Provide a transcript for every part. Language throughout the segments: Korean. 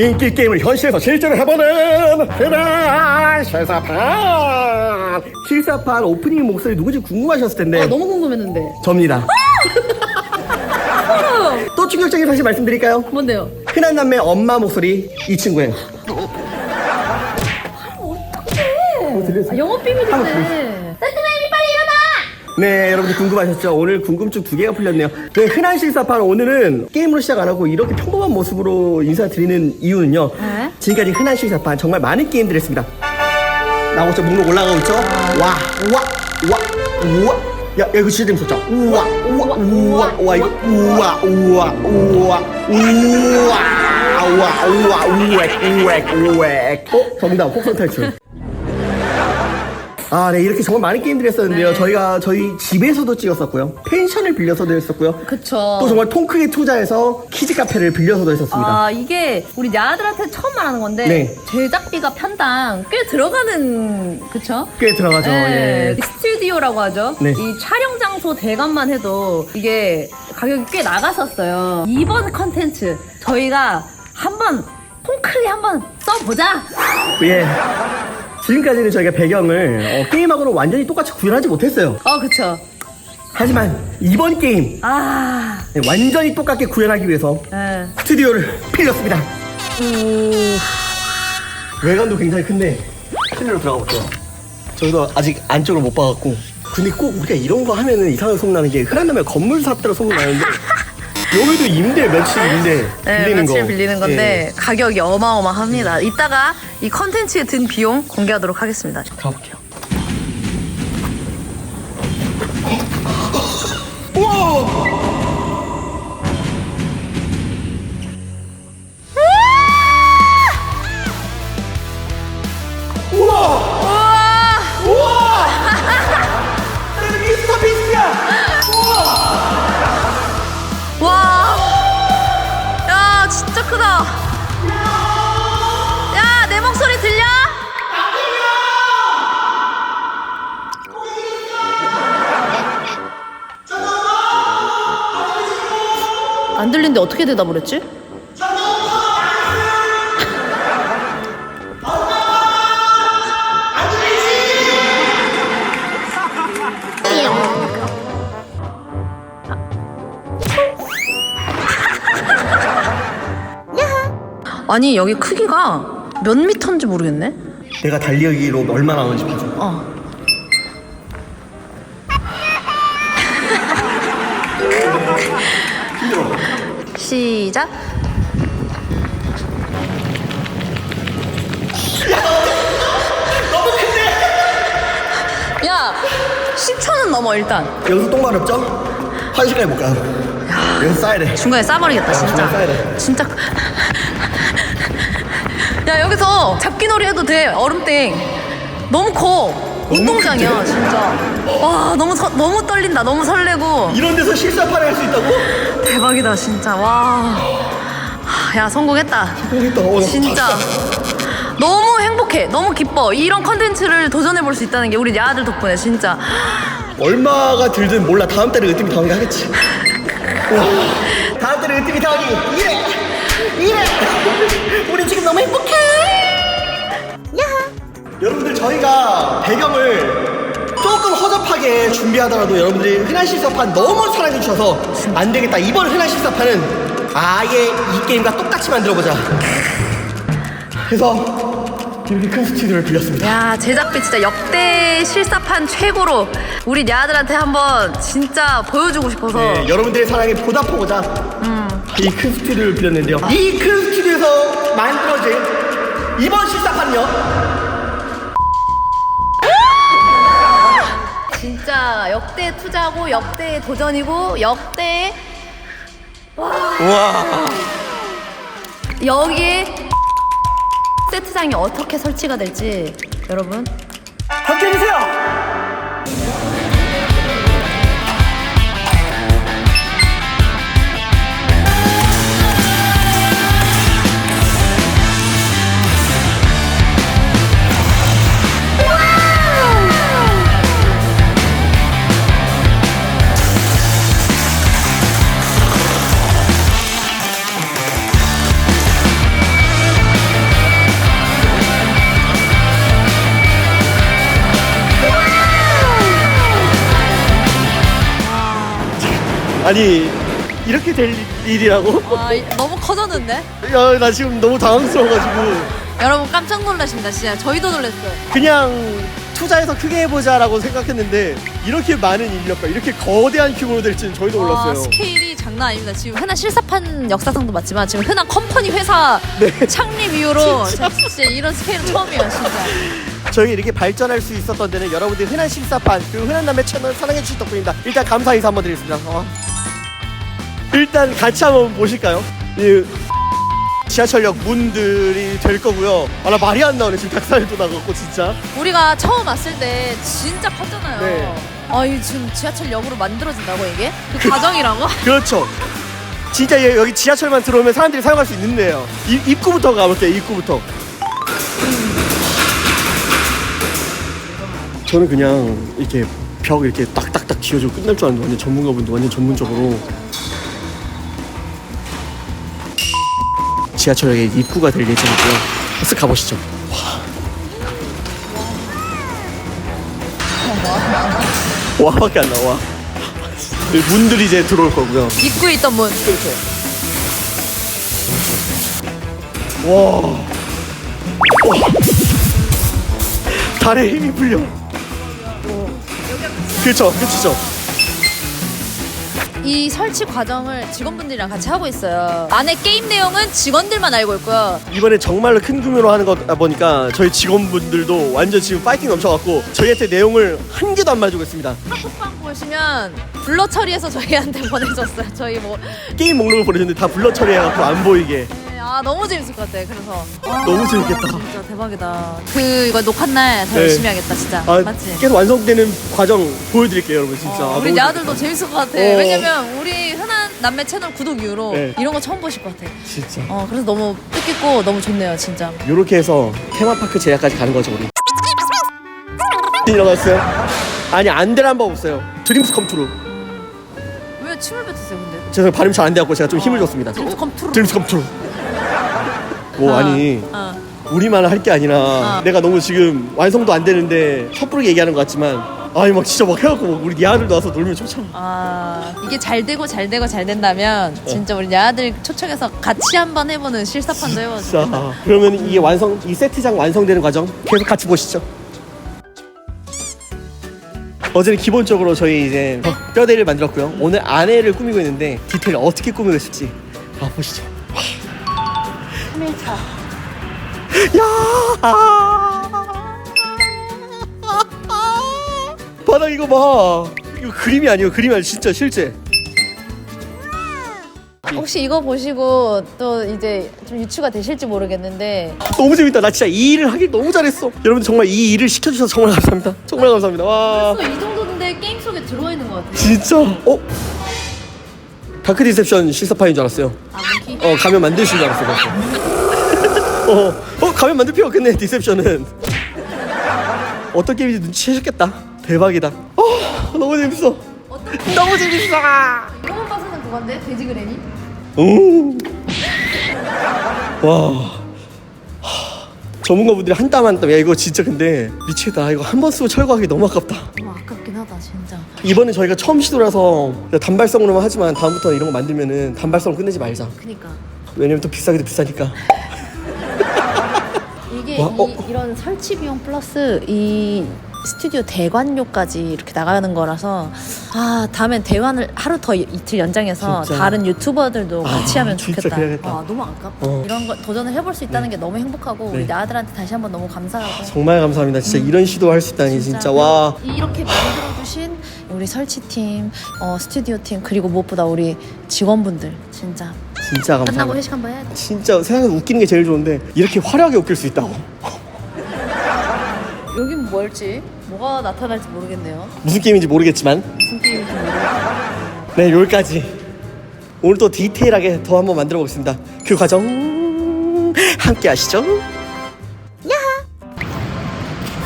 인기 게임을 현실에서 실제로 해보는 흔한 실사판 실사판 오프닝 목소리 누구지 궁금하셨을 텐데 아, 너무 궁금했는데. 접니다 또 충격적인 사실 말씀드릴까요? 뭔데요? 흔한 남매 엄마 목소리 이 친구예요 아, 영업 비밀인데. 네, 여러분들 궁금하셨죠? 오늘 궁금증 두 개가 풀렸네요. 네, 흔한 실사판 오늘은 게임으로 시작 안 하고 이렇게 평범한 모습으로 인사드리는 이유는요. 네? 지금까지 흔한 실사판 정말 많은 게임들 했습니다. 나오고 있죠? 목록 올라가고 있죠? 와, 우와, 우와, 우와. 야, 야, 이거 진짜 재밌었죠? 우와, 우와, 우와, 우와, 이거 우와, 우와, 우와, 우와, 우와, 우와, 우웩, 우웩, 우웩. 어? 정답, 폭선 탈출. 아, 네, 이렇게 정말 많은 게임들이 했었는데요. 네. 저희가 저희 집에서도 찍었었고요. 펜션을 빌려서도 했었고요. 그쵸. 또 정말 통 크게 투자해서 키즈 카페를 빌려서도 했었습니다. 아, 이게 우리 야들한테 처음 말하는 건데 네. 제작비가 편당 꽤 들어가는 그쵸? 꽤 들어가죠. 네, 예. 스튜디오라고 하죠. 네. 이 촬영 장소 대관만 해도 이게 가격이 꽤 나갔었어요. 이번 컨텐츠 저희가 한번 통크게 한번 써보자. 예. 지금까지는 저희가 배경을 어, 게임하고는 완전히 똑같이 구현하지 못했어요. 어, 그쵸. 하지만 이번 게임 아, 네, 완전히 똑같게 구현하기 위해서 예. 스튜디오를 빌렸습니다. 외관도 굉장히 큰데 실내로 들어가 볼게요. 저희도 아직 안쪽을 못 봐갖고 근데 꼭 우리가 이런 거 하면은 이상하게 소문 나는 게 흔한 놈의 건물 샀다고 소문 나는데 여기도 임대 며칠 임대 네, 빌리는 거 며칠 빌리는 건데 가격이 어마어마합니다. 이따가 이 컨텐츠에 든 비용 공개하도록 하겠습니다. 예, 가볼게요. 안 들리는데 어떻게 대답을 했지? 아니 여기 크기가 몇 미터인지 모르겠네. 내가 달리기로 얼마나 하는지 봐줘. 어. 시작. 너무 큰데? 야, 10초는 넘어 일단. 여기서 똥 마렵죠? 한 시간 해볼까요? 여기서 싸야 돼. 중간에 싸버리겠다 중간에 진짜. 싸야 돼. 진짜. 야 여기서 잡기놀이 해도 돼 얼음땡. 너무 커. 운동장이야? 진짜. 와 너무 서- 너무 떨린다. 너무 설레고 이런 데서 실사판 할수 있다고? 대박이다 진짜. 와. 하, 야 성공했다. 모르겠다. 어, 나 진짜 너무 행복해 너무 기뻐 이런 컨텐츠를 도전해 볼 수 있다는 게 우리 야아들 덕분에 진짜 얼마가 들든 몰라. 다음 달에 으뜸이 더하기 하겠지. 다음 달에 으뜸이 더하기 1회! 1회! 우리 지금 너무 행복해! 여러분들 저희가 배경을 조금 허접하게 준비하더라도 여러분들이 흔한 실사판 너무 사랑해 주셔서 안 되겠다. 이번 흔한 실사판은 아예 이 게임과 똑같이 만들어보자. 그래서 이렇게 큰 스튜디오를 빌렸습니다. 야 제작비 진짜 역대 실사판 최고로 우리 야아들한테 한번 진짜 보여주고 싶어서 네, 여러분들의 사랑에 보답하고자 이 큰 스튜디오를 빌렸는데요. 이 큰 스튜디오에서 만들어진 이번 실사판은요. 진짜 역대 투자고 역대 도전이고 역대 와. 여기에 세트장이 어떻게 설치가 될지 여러분 함께 해주세요. 아니 이렇게 될 일이라고? 아, 이- 너무 커졌는데? 야 나 지금 너무 당황스러워가지고 여러분 깜짝 놀라십니다. 진짜 저희도 놀랐어요. 그냥 투자해서 크게 해보자라고 생각했는데 이렇게 많은 인력과 이렇게 거대한 규모로 될지는 저희도 와, 몰랐어요. 스케일이 장난 아닙니다. 지금 흔한 실사판 역사상도 맞지만 지금 흔한 컴퍼니 회사 네. 창립 이후로 진짜, 이런 스케일은 처음이에요, 진짜. 저희 이렇게 발전할 수 있었던 데는 여러분들 흔한 실사판 그리고 흔한 남의 채널 사랑해 주신 덕분입니다. 일단 감사 인사 한번 드리겠습니다. 어. 일단 같이 한번 보실까요? 이 지하철역 문들이 될 거고요. 아 나 말이 안 나오네 지금 닭살도 나갔고 진짜. 우리가 처음 왔을 때 진짜 컸잖아요. 네. 아, 이 지금 지하철역으로 만들어진다고 이게? 그 과정이라고? 그렇죠. 진짜 여- 여기 지하철만 들어오면 사람들이 사용할 수 있는 데예요. 입- 입구부터 가볼게요. 입구부터. 저는 그냥 이렇게 벽 이렇게 딱딱딱 지어주고 끝날 줄 알았는데 완전 전문가분도 완전 전문적으로 지하철역의 입구가 될 예정이고요. 쓱 가보시죠. 와. 와밖에 안 나와. 문들이 이제 들어올 거고요. 입구에 있던 문. 그렇죠. 와. 와. 달에 힘이 풀려. 그렇죠, 그렇죠. 이 설치 과정을 직원분들이랑 같이 하고 있어요. 안에 게임 내용은 직원들만 알고 있고요. 이번에 정말로 큰 규모로 하는 거다 보니까 저희 직원분들도 완전 지금 파이팅 넘쳐갖고 저희한테 내용을 한 개도 안 말해주고 있습니다. 카톡방 보시면 블러 처리해서 저희한테 보내줬어요. 저희 뭐 게임 목록을 보내줬는데 다 블러 처리해갖고 안 보이게. 아 너무 재밌을 것 같아. 그래서 아, 너무 재밌겠다. 진짜 대박이다. 그 이거 녹화 날더 네. 열심히 하겠다 진짜. 아, 맞지? 계속 완성되는 과정 보여드릴게요, 여러분. 진짜. 어, 아, 우리 너무 야들도 재밌을 것 같아. 어. 왜냐면 우리 흔한 남매 채널 구독 이후로 네. 이런 거 처음 보실 것 같아. 진짜. 어 그래서 너무 뜻깊고 너무 좋네요 진짜. 이렇게 해서 테마파크 제약까지 가는 거죠 우리 일어났어요? 아니 안 되란 법 없어요 드림스 컴투루 왜 침을 뱉으세요 근데? 제가 발음이 잘안 돼갖고 제가 좀 힘을 줬습니다 드림스 컴투루. 드림스 컴투루 뭐 아니 어. 우리만 할 게 아니라 어. 내가 너무 지금 완성도 안 되는데 섣부르게 얘기하는 것 같지만 아니 막 진짜 막 해갖고 막 우리 니아들 나와서 놀면 좋잖아 아 이게 잘 되고 잘 되고 잘 된다면 진짜 우리 야들 초청해서 같이 한번 해보는 실사판도 해보자. 자 그러면 이게 완성 이 세트장 완성되는 과정 계속 같이 보시죠. 어제는 기본적으로 저희 이제 뼈대를 만들었고요. 오늘 안에를 꾸미고 있는데 디테일 어떻게 꾸미고 있을지 아 보시죠 3일차. 야! 바닥 이거 봐. 이거 그림이 아니에요. 그림이 아니에요. 진짜 실제. 혹시 이거 보시고 또 이제 좀 유추가 되실지 모르겠는데. 너무 재밌다. 나 진짜 이 일을 하길 너무 잘했어. 여러분 정말 이 일을 시켜주셔서 정말 감사합니다. 정말 감사합니다. 와. 이 정도인데 게임 속에 들어와 있는 것 같아요. 진짜? 어? 다크 디셉션 실사판인 줄 알았어요. 아. 어 가면 만드신 줄 알았어 그래서. 어, 어 가면 만들 필요 없겠네 디셉션은. 어떤 게임인지 눈치채셨겠다. 대박이다. 어 너무 재밌어. 너무 재밌어. 이거만 봐서는 그건데 돼지 그레니? 음. 와. 하, 전문가분들이 한 땀 한 땀 야 이거 진짜 근데 미치겠다. 이거 한 번 쓰고 철거하기 너무 아깝다. 하다 진짜. 이번에 저희가 처음 시도라서 단발성으로만 하지만 다음부터 이런 거 만들면은 단발성으로 끝내지 말자 그니까 왜냐면 또 비싸기도 비싸니까 이게 와, 이, 어? 이런 설치 비용 플러스 이 스튜디오 대관료까지 이렇게 나가는 거라서 아 다음엔 대관을 하루 더 이- 이틀 연장해서 진짜. 다른 유튜버들도 아, 같이 하면 진짜 좋겠다. 그래야겠다. 아 너무 아깝다. 어. 이런 거 도전을 해볼 수 있다는 게 너무 행복하고 우리 네. 아들한테 다시 한번 너무 감사하고. 정말 감사합니다 진짜 이런 시도 할 수 있다니 진짜, 와 이렇게 만들어주신 우리 설치팀, 어, 스튜디오 팀 그리고 무엇보다 우리 직원분들 진짜 진짜 끝나고 감사합니다 회식 한번 해야 돼. 진짜 세상에서 웃기는 게 제일 좋은데 이렇게 화려하게 웃길 수 있다고 뭘지 뭐가 나타날지 모르겠네요. 무슨 게임인지 모르겠지만. 무슨 게임인지 모르겠어요. 네 여기까지. 오늘 또 디테일하게 더 한번 만들어 보겠습니다. 그 과정 함께 하시죠. 야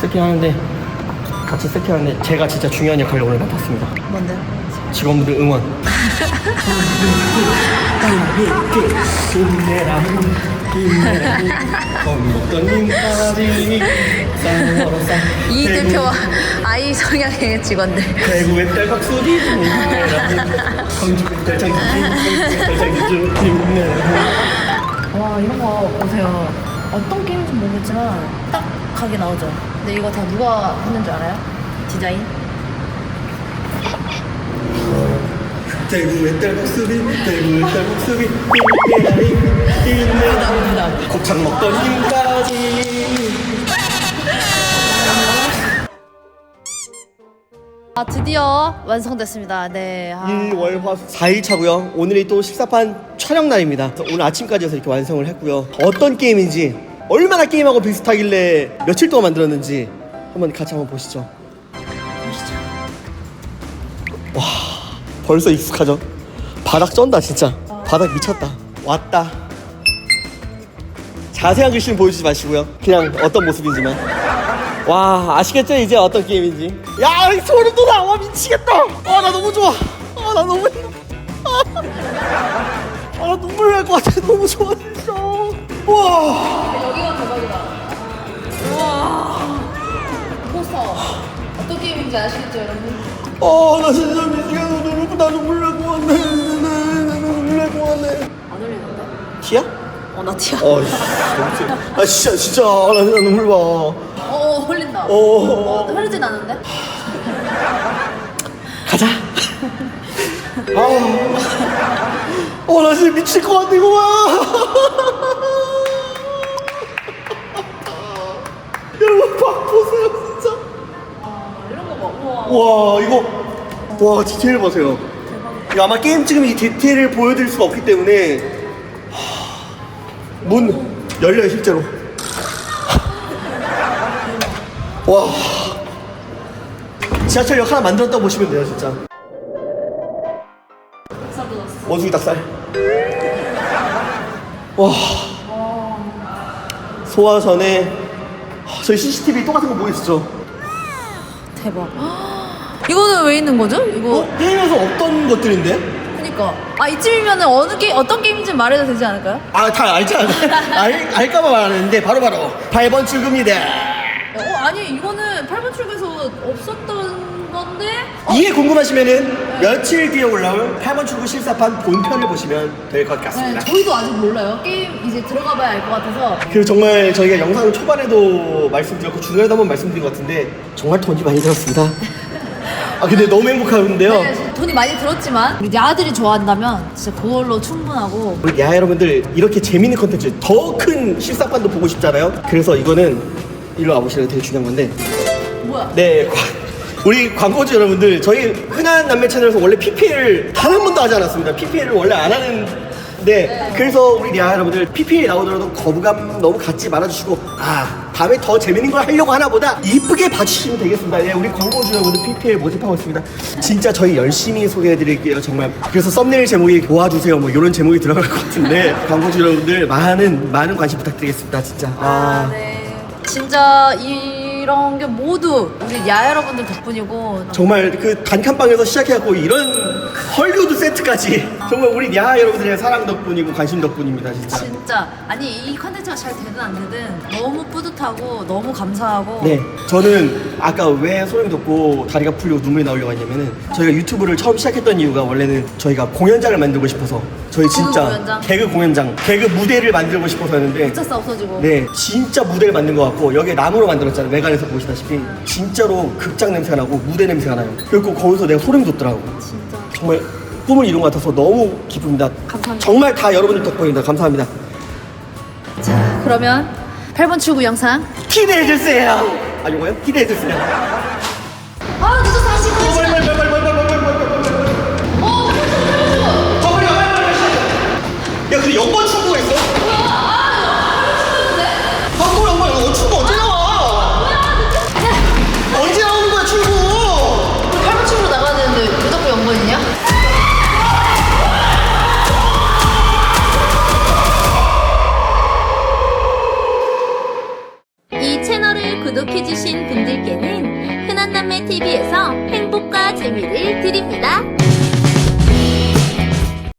세팅하는데 같이 세팅하는데 제가 진짜 중요한 역할을 오늘 맡았습니다. 뭔데? 직원분들 응원. 힘내라 이 대구- 대표와 아이 성향의 직원들. 대구의 딸깍 소리 광주 와 이런 거 보세요. 어떤 게임인지 모르겠지만 딱 가게 나오죠. 근데 이거 다 누가 했는 줄 알아요? 디자인? 대구의 딸국수비 대구의 딸국수비 힘내라 힘 힘내라 곱창 먹던 힘까지 아 드디어 완성됐습니다. 네. 아. 1월화 4일차고요 오늘이 또 식사판 촬영 날입니다 그래서 오늘 아침까지 해서 이렇게 완성을 했고요 어떤 게임인지 얼마나 게임하고 비슷하길래 며칠 동안 만들었는지 한번 같이 한번 보시죠 벌써 익숙하죠? 바닥 쩐다 진짜. 바닥 미쳤다. 왔다. 자세한 글씨는 보여주지 마시고요. 그냥 어떤 모습인지만. 와 아시겠죠? 이제 어떤 게임인지. 야 소름 돋아. 와 미치겠다. 아 나 너무 좋아. 아 나 너무 행복해 아, 나 눈물 날 것 같아. 너무 좋아 진짜. 와. 여기가 대박이다. 우와. 포스터. 어떤 게임인지 아시겠죠, 여러분? 어, 나 진짜 미치겠어 눈물 나 눈물 날것 같네 나 눈물 날것 같네 안 흘리는데? 티야? 어, 나 티야. 어 씨, 너무 티. 아 진짜 진짜 아, 나 진짜 눈물 봐 어, 흘린다. 어. 어, 흐르진 않은데? 가자. 아, 어, 나 진짜 미칠 것 같아, 이거 봐. 와. 와, 이거, 와, 디테일 보세요. 이거 아마 게임 찍으면 이 디테일을 보여드릴 수가 없기 때문에, 하, 문 열려요, 실제로. 와. 지하철역 하나 만들었다고 보시면 돼요, 진짜. 원숭이 닭살. 와. 소화전에 하, 저희 CCTV 똑같은 거 보이시죠? 대박. 이거는 왜 있는 거죠? 이거. 어? 게임에서 어떤 것들인데? 그니까. 아, 이쯤이면은 어느 게 어떤 게임인지 말해도 되지 않을까요? 아, 다 알잖아. 알, 알까봐 말하는데 바로바로 8번 출구입니다. 어, 아니, 이거는 8번 출구에서 없었던 건데? 이게 궁금하시면은 며칠 뒤에 올라올 8번 출구 실사판 본편을 보시면 될 것 네, 같습니다. 저희도 아직 몰라요. 게임 이제 들어가 봐야 알 것 같아서. 그리고 정말 저희가 영상 초반에도 말씀드렸고 중간에도 한번 말씀드린 것 같은데 정말 돈이 많이 들었습니다. 아 근데 너무 행복한데요. 네, 돈이 많이 들었지만 우리 아들이 좋아한다면 진짜 그걸로 충분하고 우리 야야 여러분들 이렇게 재밌는 컨텐츠 더 큰 실사판도 보고 싶잖아요. 그래서 이거는 일로 와보시는 게 되게 중요한 건데 뭐야? 네 과- 우리 광고주 여러분들 저희 흔한 남매 채널에서 원래 PPL 단 한 번도 하지 않았습니다. PPL을 원래 안 하는 데 그래서 우리 야야 여러분들 PPL 나오더라도 거부감 너무 갖지 말아주시고 아 다음에 더 재밌는 걸 하려고 하나 보다 이쁘게 봐주시면 되겠습니다. 예, 우리 광고주 여러분들 PPL 모집하고 있습니다. 진짜 저희 열심히 소개해드릴게요 정말. 그래서 썸네일 제목이 도와주세요 뭐 이런 제목이 들어갈 것 같은데 광고주 여러분들 많은 많은 관심 부탁드리겠습니다 진짜. 아. 네. 진짜 이런 게 모두 우리 야 여러분들 덕분이고 정말 그 단칸방에서 시작해갖고 이런 헐리우드 세트까지 정말 우리 야 여러분들의 사랑 덕분이고 관심 덕분입니다 진짜 진짜 아니 이 컨텐츠가 잘 되든 안 되든 너무 뿌듯하고 너무 감사하고 네 저는 아까 왜 소름 돋고 다리가 풀리고 눈물이 나오려고 했냐면은 저희가 유튜브를 처음 시작했던 이유가 원래는 저희가 공연장을 만들고 싶어서 저희 진짜 공연장? 개그 공연장 개그 무대를 만들고 싶어서였는데 미쳤어 없어지고 네, 진짜 무대를 만든 것 같고 여기에 나무로 만들었잖아요. 외관에서 보시다시피 진짜로 극장 냄새가 나고 무대 냄새가 나요. 그리고 거기서 내가 소름이 돋더라고. 진짜 정말 꿈을 이룬 것 같아서 너무 기쁩니다. 감사합니다. 정말 다 여러분들 덕분입니다. 감사합니다. 자 그러면 8번 출구 영상 기대해 주세요. 아 이거요? 기대해 주세요. 아 늦었어 다시 빨리